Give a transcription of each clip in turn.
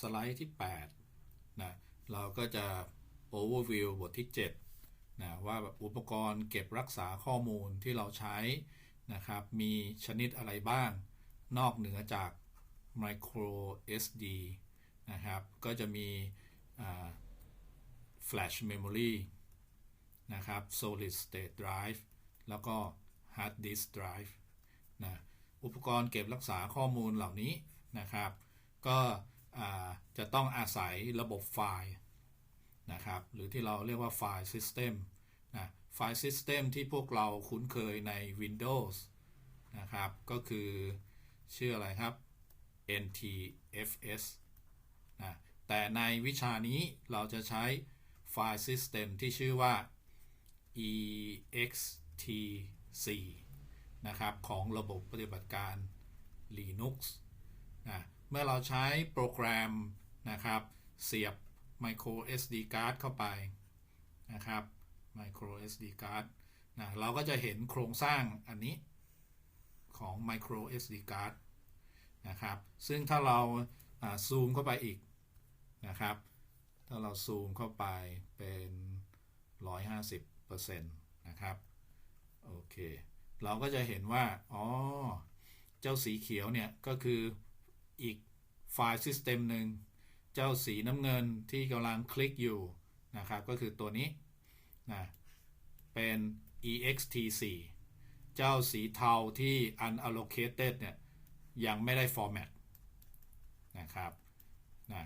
สไลด์ที่8นะเราก็จะ overview บทที่7นะว่าอุปกรณ์เก็บรักษาข้อมูลที่เราใช้นะครับ มีชนิดอะไรบ้าง นอกเหนือจาก micro SD นะครับ ก็จะมี flash memory นะครับ solid state drive แล้วก็ hard disk drive นะอุปกรณ์เก็บรักษาข้อมูลเหล่านี้นะครับ ก็ จะต้องอาศัยระบบไฟล์นะครับ หรือที่เราเรียกว่าไฟล์ system นะไฟล์ system ที่พวกเราคุ้นเคยใน Windows นะครับ ก็คือชื่ออะไรครับ NTFS นะแต่ในวิชานี้เราจะใช้ไฟล์ system ที่ชื่อว่า ext4 นะครับ ของระบบปฏิบัติการ Linux นะเมื่อเราใช้โปรแกรมนะครับ เสียบ micro SD card เข้าไปนะครับ micro SD card นะเราก็จะเห็นโครงสร้างอันนี้ของ micro SD card นะครับ ซึ่งถ้าเราซูมเข้าไปอีกนะครับ ถ้าเราซูมเข้าไปเป็น 150%นะครับ โอเค เราก็จะเห็นว่า อ๋อ เจ้าสีเขียวเนี่ย ก็คือ อีกไฟล์ System หนึ่ง เจ้าสีน้ำเงินที่กำลังคลิกอยู่นะครับ ก็คือตัวนี้นะเป็น ext4 เจ้าสีเทาที่ unallocated เนี่ย ยังไม่ได้ format นะครับนะ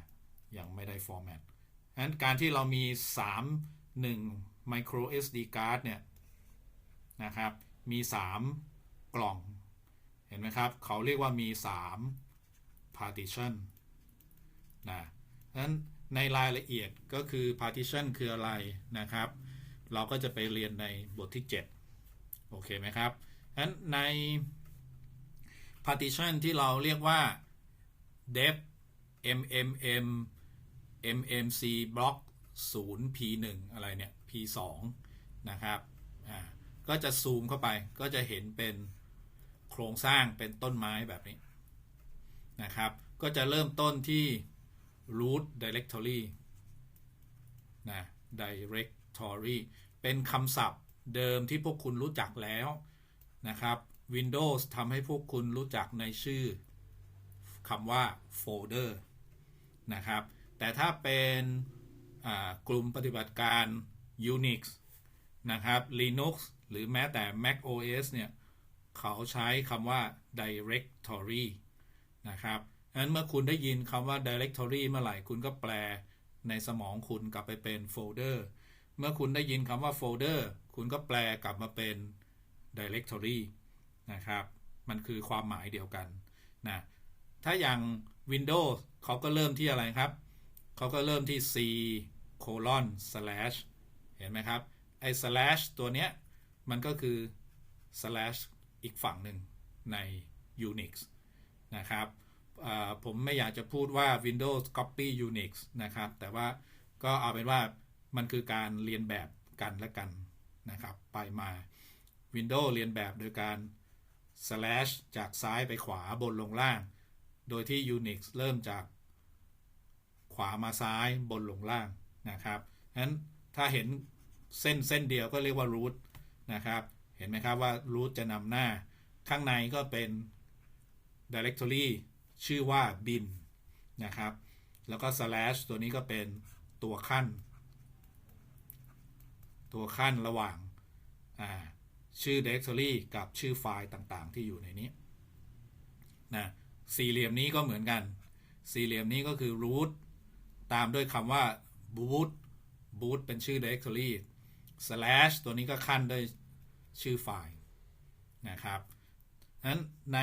ยังไม่ได้ format ฉะนั้นการที่เรามี 3 1 micro SD card เนี่ยนะครับ มี 3 กล่อง เห็นไหมครับ เขาเรียกว่ามี 3 partition นะนั้นในรายละเอียดก็คือ partition คืออะไรนะครับ เราก็จะไปเรียนในบทที่ 7 โอเคไหมครับนั้นใน partition ที่เราเรียกว่า def mmm mmc block 0 p 1อะไรเนี่ย p 2นะครับอ่าก็จะซูมเข้าไปก็จะเห็นเป็นโครงสร้างเป็นต้นไม้แบบนี้ นะครับ ก็จะเริ่มต้นที่ root directory นะ directory เป็นคำศัพท์เดิมที่พวกคุณรู้จักแล้วนะครับ Windows ทำให้พวกคุณรู้จักในชื่อคำว่า folder นะครับ แต่ถ้าเป็นกลุ่มปฏิบัติการ Unix นะครับ Linux หรือแม้แต่ Mac OS เนี่ย เขาใช้คำว่า directory นะครับงั้นเมื่อคุณได้ยินคำว่า directory เมื่อไหร่คุณก็แปลในสมองคุณกลับไปเป็นโฟลเดอร์เมื่อคุณได้ยินคำว่าโฟลเดอร์คุณก็แปลกลับมาเป็น directory นะครับ มันคือความหมายเดียวกันนะถ้าอย่าง Windows เขาก็เริ่มที่อะไรครับ เขาก็เริ่มที่ c colon slash เห็นไหมครับ ไอ้ slash ตัวเนี้ย มันก็คือ slash อีกฝั่งหนึ่งใน Unix นะครับผมไม่อยากจะพูดว่า Windows copy Unix นะครับ แต่ว่าก็เอาเป็นว่ามันคือการเรียนแบบกันและกันนะครับ ไปมา Windows เรียนแบบโดยการ slash จากซ้ายไปขวาบนลงล่าง โดยที่ Unix เริ่มจากขวามาซ้ายบนลงล่างนะครับนั้นถ้าเห็นเส้นเส้นเดียวก็เรียกว่า root นะครับ เห็นไหมครับว่า root จะนำหน้า ข้างในก็เป็น directory ชื่อว่า bin นะครับ แล้วก็ slash ตัวนี้ก็เป็นตัวขั้น ตัวขั้นระหว่างชื่อ directory กับชื่อไฟล์ต่างๆ ที่อยู่ในนี้นะสี่เหลี่ยมนี้ก็เหมือนกัน สี่เหลี่ยมนี้ก็คือ root ตามด้วยคำว่า boot boot เป็นชื่อ directory slash ตัวนี้ก็ขั้นด้วยชื่อไฟล์นะครับนั้นใน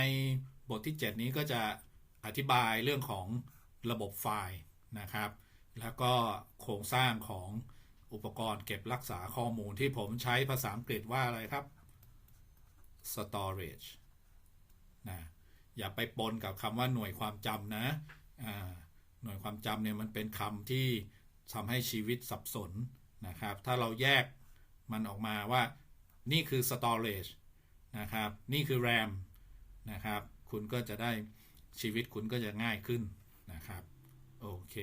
บทที่ 7 นี้ก็จะอธิบายเรื่องของระบบไฟล์นะครับ แล้วก็โครงสร้างของอุปกรณ์เก็บรักษาข้อมูลที่ผมใช้ภาษาอังกฤษว่าอะไรครับ storage นะอย่าไปปนกับคำว่าหน่วยความจำนะหน่วยความจำเนี่ยมันเป็นคำที่ทำให้ชีวิตสับสนนะครับ ถ้าเราแยกมันออกมาว่านี่คือ storage นะครับ นี่คือ RAM นะครับ คุณก็จะได้ชีวิตคุณก็จะง่ายขึ้นนะครับ โอเค